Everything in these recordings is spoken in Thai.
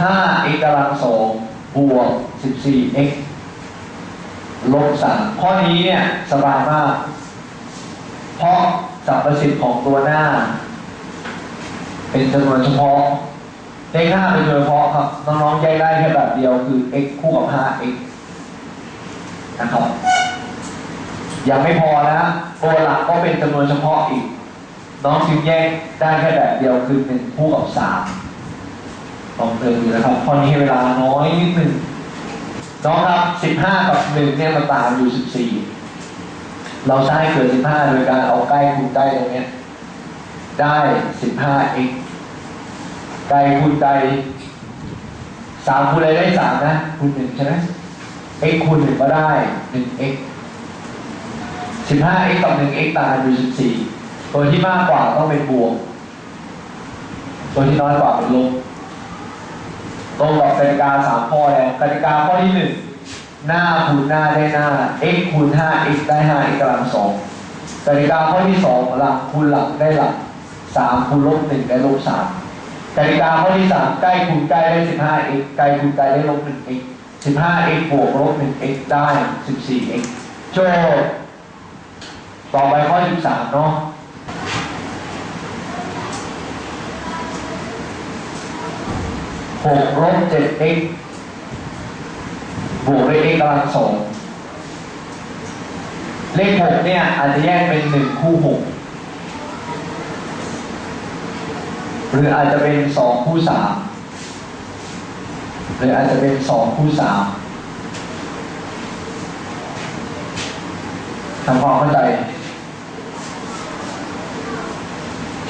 5x กำลังสบวก 14x ลบ3ข้อนี้เนี่ยสบายมาก เพราะสัมระสิทธิ์ของตัวหน้า เป็นจำนวนเฉพาะเลขห้าเป็นจำนวนเฉพาะครับ น้องๆแยกได้แค่แบบเดียวคือ x คู่กับ 5x นะครับยังไม่พอนะตัวหลักก็เป็นจำนวนเฉพาะอีก น้องจึงแยกได้แค่แบบเดียวคือ1คู่กับ3 ของเธออยู่นะครับข้อนี้เวลาน้อยนิดหนึ่งน้องครับ15กับ1เนี่ยมันต่างอยู่14เราใช้เกิน15โดยการเอาใกล้คูณใกล้ตรงนี้ได้ 15x ใกล้คูณใกล้สามคูณอะไรได้สามนะคูณหนึ่งใช่ไหม x คูณหนึ่งก็ได้ 1x 15x กับ 1x ต่างอยู่14ตัวที่มากกว่าต้องเป็นบวกตัวที่น้อยกว่าเป็นลบ ตรงกับกติกาสามข้อแล้วกติกาข้อที่หนึ่งหน้าคูณหน้าได้หน้า x คูณห้า x ได้ห้า x กำลังสองกติกาข้อที่สองหลักคูณหลักได้หลักสามคูณลบหนึ่งได้ลบสามกติกาข้อที่สามใกล้คูณใกล้ได้สิบห้า x ไกลคูณไกลได้ลบหนึ่ง x สิบห้า x บวกลบหนึ่ง x ได้สิบสี่ x โจทย์ต่อไปข้อสิบสามเนาะ หกลบเจ็ด x บวกด้วย x กำลังสองเลขหกเนี่ยอาจจะแยกเป็นหนึ่งคู่หกหรืออาจจะเป็นสองคู่สามหรืออาจจะเป็นสองคู่สามทำความเข้าใจ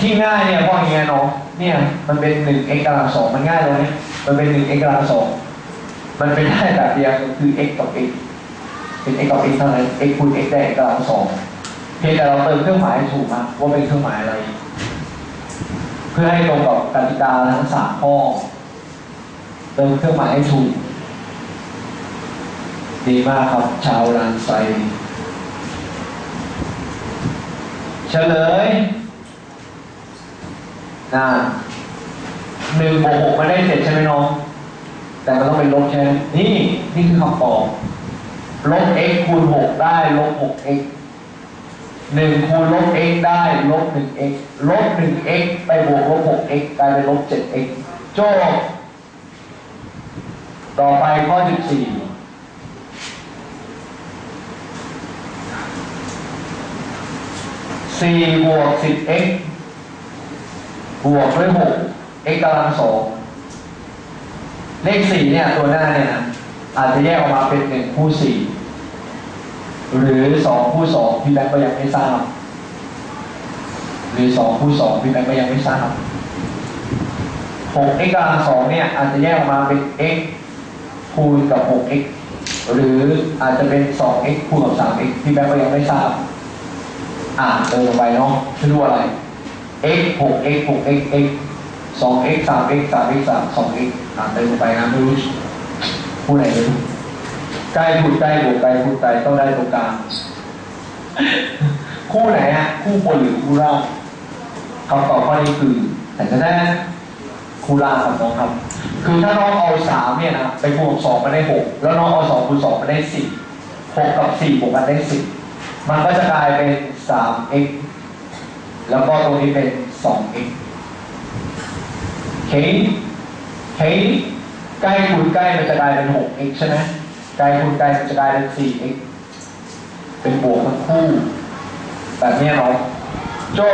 ที่ง่ายเนี่ยเพราะอย่างเงี้ยเนาะเนี่ยมันเป็นหนึ่ง x กำลังสองมันง่ายเลยมันเป็นหนึ่ง x กำลังสองมันเป็นได้แบบเดียวคือ x กับ x เป็น x กับ x เท่านั้น x คูณ x ได้ x กำลังสองเพียงแต่เราเติมเครื่องหมายถูกนะว่าเป็นเครื่องหมายอะไร เพื่อให้ตรงกับกติกาทั้งสามข้อเติมเครื่องหมายให้ถูกดีมากครับชาวรันไซเฉลย นะหนึ่งบวกหกไม่ได้เสร็จใช่ไหมน้อง แต่มันต้องเป็นลบใช่ไหมนี่นี่คือคำตอบลบ x คูณหกได้ลบหก x หนึ่งคูณลบ x ได้ลบหนึ่ง x ลบหนึ่ง x ไปบวกลบหก x กลายเป็นลบเจ็ด x โจบต่อไปข้อสิบสี่สี่บวกสิ บวกด้วยหก x กำลังสองเลขสี่เนี่ยตัวหน้าเนี่ยนะอาจจะแยกออกมาเป็นหนึ่งคู่สี่หรือสองคู่สองพี่แบงค์ก็ยังไม่ทราบหรือสองคู่สองพี่แบงค์ก็ยังไม่ทราบหก x กำลังสองเนี่ยอาจจะแยกออกมาเป็น x คูณกับหก x หรืออาจจะเป็นสอง x คูณกับสาม x พี่แบงค์ก็ยังไม่ทราบอ่านเติมลงไปเนาะจะรู้อะไร x หก x หก x x สอง x สาม x สาม x สามสอง x อ่านเติมลงไปนะไม่รู้ผู้ไหนไม่รู้ใกล้พูดใกล้บวกใกล้พูดใกล้ต้องได้ตรงกลางคู่ไหนฮะคู่บนหรือคู่ล่างคำตอบข้อนี้คือแต่จะได้คู่ล่างครับน้องครับ คือถ้าน้องเอาสามเนี่ยนะไปบวกสองมาได้หกแล้วน้องเอาสองคูณสองมาได้สิบหกกับสี่บวกกันได้สิบมันก็จะกลายเป็นสาม x แล้วก็ตรงนี้เป็นสอง x เคเคใกล้คูณใกล้มันจะกลายเป็นหก x ใช่ไหมไกล้คูณไกล้มันจะกลายเป็น 4x เป็นบวกทั้งคู่แบบนี้เนาะโจ้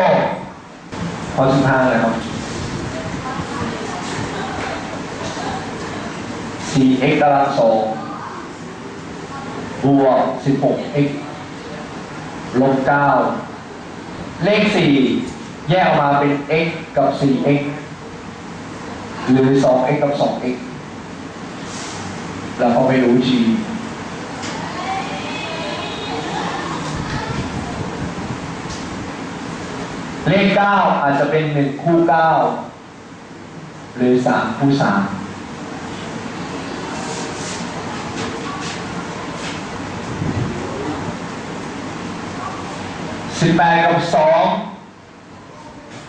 ข้อสิบห้าเลยครับ 4x กำลังสองบวก 16x ลบ9 เลขสี่แยกออกมาเป็น x กับ 4x หรือ 2x กับ 2x เราก็ไม่รู้ชีเลข 9 อาจจะเป็น 1 คู่ 9 หรือ 3 คู่ 3 สิบแปดกับสอง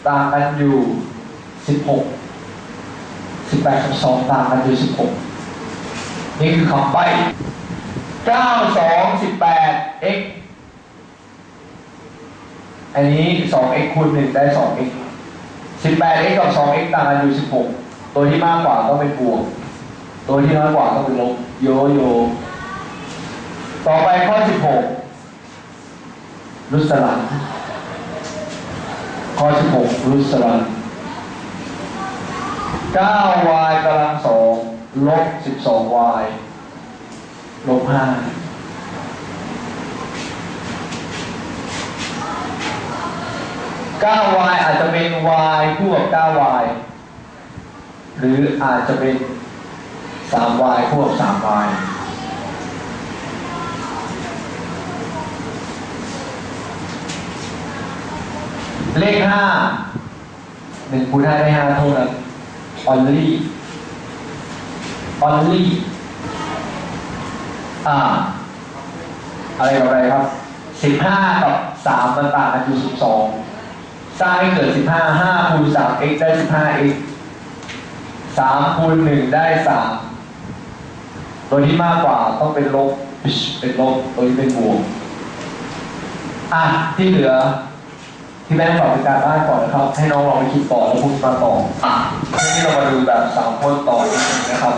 ต่างกันอยู่สิบหกสิบแปดกับสองต่างกันอยู่สิบหกนี่คือคำใบ้เก้าสองสิบแปด x อันนี้สอง x คูณหนึ่งได้สอง x สิบแปด x กับสอง x ต่างกันอยู่สิบหกตัวที่มากกว่าต้องเป็นบวกตัวที่น้อยกว่าต้องเป็นลบโยโย่ต่อไปข้อ16 รุสลันข้อ16รุสลัน 9y กำลังสองลบ 12y ลบ5 9y อาจจะเป็น y คู่กับ 9y หรืออาจจะเป็น 3y คู่กับ 3y เลขห้าหนึ่งคูณห้าได้ห้าเท่านั้น only only อ่า อะไรกับอะไรครับสิบห้ากับสามมันต่างกันอยู่สิบสองสร้างให้เกิดสิบห้าห้าคูณสาม x ได้สิบห้า x สามคูณหนึ่งได้สามตัวที่มากกว่าต้องเป็นลบเป็นลบตัวที่เป็นบวกอะที่เหลือ ที่แม่สอบเป็นการบ้านก่อนนะครับ ให้น้องลองไปคิดต่อแล้วพูดมาต่ออะทีนี้เรามาดูแบบสามคนต่ออีกนึงนะครับ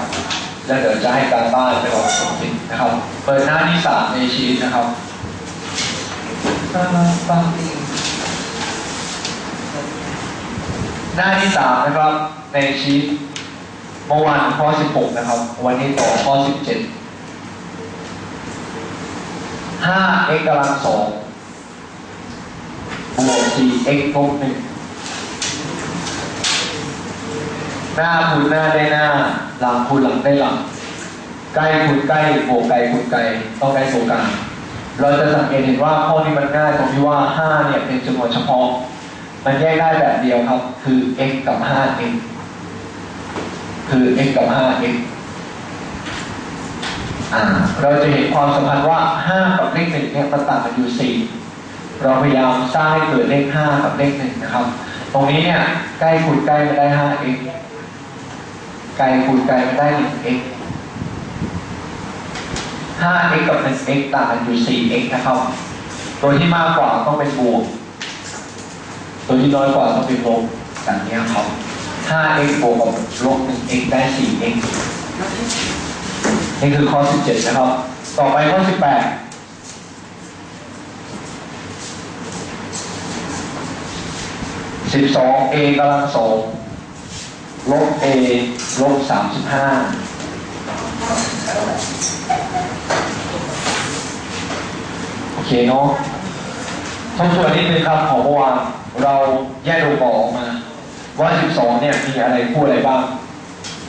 แล้วเดี๋ยวจะให้การบ้านไปลองสอบจริงนะครับ เปิดหน้าที่สามในชีตนะครับหน้าที่สามนะครับ ในชีตเมื่อวานข้อสิบหกนะครับ วันนี้ต่อข้อสิบเจ็ดห้า x กำลังสอง บวก 4x ลบหนึ่งหน้าคูณหน้าได้หน้า หลังคูณหลังได้หลัง ใกล้คูณใกล้บวกไกลคูณไกล ต้องได้ตัวกลางเราจะสังเกตเห็นว่าข้อนี้มันง่ายตรงที่ว่า 5 เนี่ยเป็นจำนวนเฉพาะ มันแยกได้แบบเดียวครับ คือ x กับ 5x คือ x กับ 5x อ่าเราจะเห็นความสัมพันธ์ว่า 5 กับเลขหนึ่งเนี่ยมันต่างกันอยู่ 4 เราพยายามสร้างให้เกิดเลข5กับเลข1นะครับ ตรงนี้เนี่ยใกล้คูณใกล้มาได้ 5x ไกลคูณไกลมาได้ 1x 5x กับ 1x ต่างกันอยู่ 4x นะครับตัวที่มากกว่าต้องเป็นบวก ตัวที่น้อยกว่าต้องเป็นลบแบบนี้ครับ 5x บวกกับลบ 1x ได้ 4x นี่คือข้อ 17 นะครับ ต่อไปข้อ 18 สิบสอง a กำลังสองลบ a ลบสามสิบห้าโอเคเนาะทบทวนนิดนึงครับของเมื่อวานเราแยกตัวบอกออกมา ว่า 12 เนี่ยมีอะไรคู่อะไรบ้าง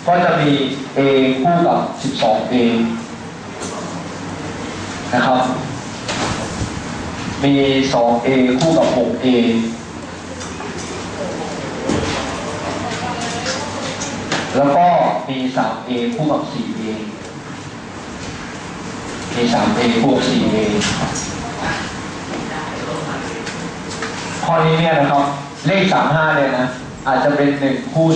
ก็จะมี a คู่กับ 12a นะครับ มี 2a คู่กับ 6a แล้วก็มี 3A คู่กับ 4A มี 3A คู่กับ 4A ข้อนี้เนี่ยนะครับ เลข 35 เนี่ยนะ อาจจะเป็น 1 คู่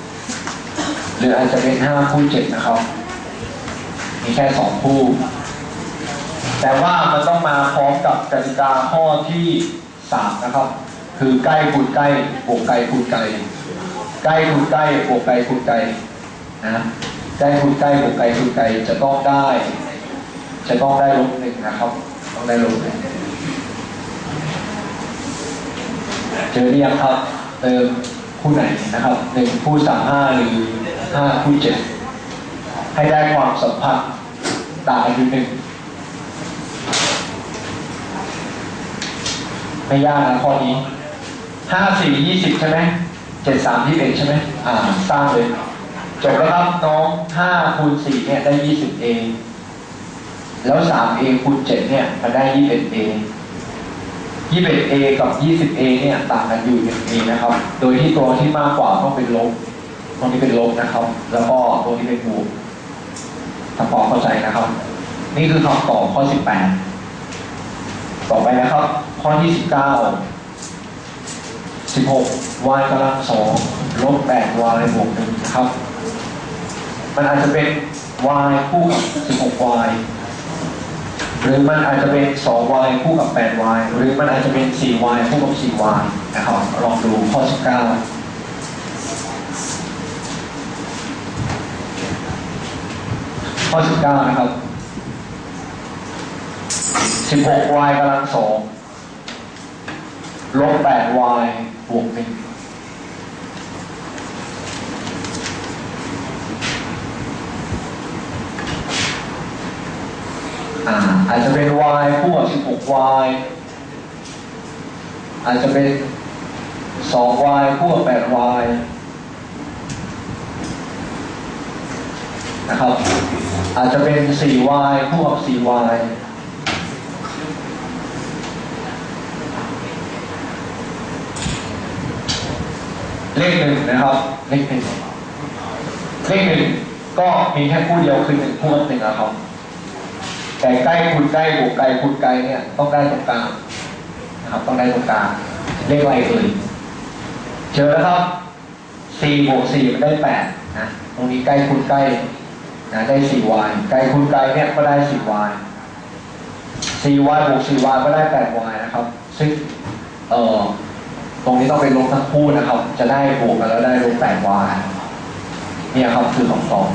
35 หรืออาจจะเป็น 5 คู่ 7 นะครับ มีแค่ 2 คู่ แต่ว่ามันต้องมาพร้อมกับกติกาข้อที่ 3 นะครับ คือใกล้คูณใกล้บวกไกลคูณไกล ใกล้คูณใกล้บวกไกลคูณไกลนะใกล้คูณใกล้บวกไกลคูณไกลจะต้องได้ จะต้องได้ลบหนึ่งนะครับ ต้องได้ลบหนึ่งเจอหรือยังครับ เติมคู่ไหนนะครับหนึ่งคู่สามห้าหรือห้าคู่เจ็ดให้ได้ความสัมพันธ์ต่างกันอยู่หนึ่งไม่ยากนะข้อนี้ห้าสี่ยี่สิบใช่ไหม เจ็ดสามยี่สิบเอ็ดใช่ไหมอ่าสร้างเลย จบแล้วครับน้องห้าคูณสี่เนี่ยได้ยี่สิบเอแล้วสามเอคูณเจ็ดเนี่ยมันได้ยี่สิบเอ็ดเอยี่สิบเอ็ดเอกับยี่สิบเอเนี่ยต่างกันอยู่หนึ่งเอนะครับ โดยที่ตัวที่มากกว่าต้องเป็นลบตรงนี้เป็นลบนะครับ แล้วก็ตรงนี้เป็นบวกถ้าพอเข้าใจนะครับ นี่คือคำตอบข้อสิบแปดต่อไปนะครับ ข้อที่สิบเก้า สิบหก y กำลังสองลบ 8y บวก1นะครับ มันอาจจะเป็น y คู่กับ 16y หรือมันอาจจะเป็น 2y คู่กับ 8y หรือมันอาจจะเป็น 4y คู่กับ 4y นะครับ ลองดูข้อ 19ข้อ19 นะครับ 16y กำลังสองลบ 8y บวก1อ่าอาจจะเป็น y คู่กับ 16y อาจจะเป็น 2y คู่กับ 8y นะครับ อาจจะเป็น 4y คู่กับ 4y เลขหนึ่งนะครับ เลขหนึ่งเลขหนึ่งก็มีแค่คู่เดียวคือหนึ่งคู่กับหนึ่งนะครับ แต่ใกล้คูณใกล้บวกไกลคูณไกลเนี่ยต้องได้ตรงกลางนะครับ ต้องได้ตรงกลางเลขอะไรเอ่ยเจอแล้วครับสี่บวกสี่มันได้แปดนะตรงนี้ใกล้คูณใกล้นะได้สี่ y ไกลคูณไกลเนี่ยก็ได้สี่ y สี่ y บวกสี่ y ก็ได้แปด y นะครับซึ่งเอ่อ ตรงนี้ต้องเป็นลบทั้งคู่นะครับ จะได้บวกกันแล้วได้ลบแปด y เนี่ยครับคือคำตอบ